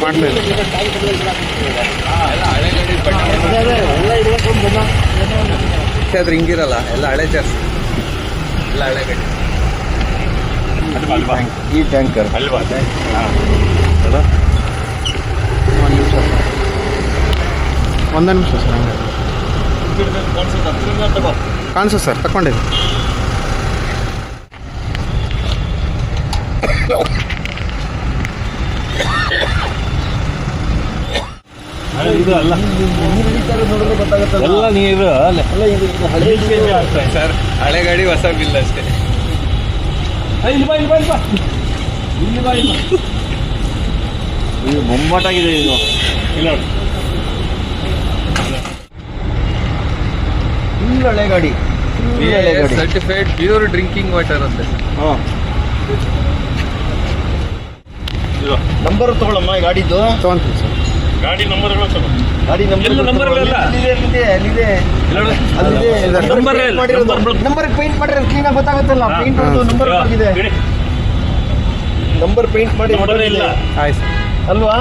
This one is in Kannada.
ಗಾಡಿ ಆದ್ರೆ ಹಿಂಗಿರಲ್ಲ ಎಲ್ಲ ಹಳೆ ಚರ್ಚ್ ಎಲ್ಲ ಹಳೆ ಗಾಡಿ. ಈ ಟ್ಯಾಂಕರ್ ಅಲ್ವಾ? ಒಂದು ನಿಮಿಷ ಒಂದೇ ನಿಮಿಷ ಸರ್. ಹಂಗೆ ಕಾಣಿಸುತ್ತೆ ಸರ್ ತಗೊಂಡಿದ್ದು ಇದು ಅಲ್ಲ. ಎಲ್ಲ ನೀರು ಅಲ್ಲ. ಸರ್. ಹಳೆ ಗಾಡಿ ಹೊಸ ಬಿಲ್ ಅಷ್ಟೇ. ಇಲ್ಲಿ ಬಾ ಇಲ್ಲಿ ಬಾ ಇಲ್ಲಿ ಬಾ. ಇಲ್ಲಿ ಇದು ಬೊಂಬಾಟಾಗಿದೆ ಇದು. ಇಲ್ಲ ನೋಡಿ. ಫುಲ್ ಹಳೆ ಗಾಡಿ. ಫುಲ್ ಹಳೆ ಗಾಡಿ. ಸರ್ಟಿಫೈಡ್ ಪ್ಯೂರ್ ಡ್ರಿಂಕಿಂಗ್ ವಾಟರ್ ಅಂತ. ಹಾಂ. ಇದು. ನಂಬರ್ ತಗೊಳಮ್ಮ ಈ ತಗೊಂತೀನಿ ತೊಗೊಂತೀನಿ ಸರ್. ಗಾಡಿ ನಂಬರ್ಗಳು ಗಾಡಿ ನಂಬರ್ number. ನಂಬರ್ ಪೇಂಟ್ ಮಾಡಿರೋ ಕ್ಲೀನಾಗಿ ಗೊತ್ತಾಗುತ್ತಲ್ಲ? ಹಾ, ಪೇಂಟ್. ನಂಬರ್ ಆಗಿದೆ ನಂಬರ್ ಪೇಂಟ್ ಮಾಡಿ ಇಲ್ಲ. ಅಲ್ವಾ?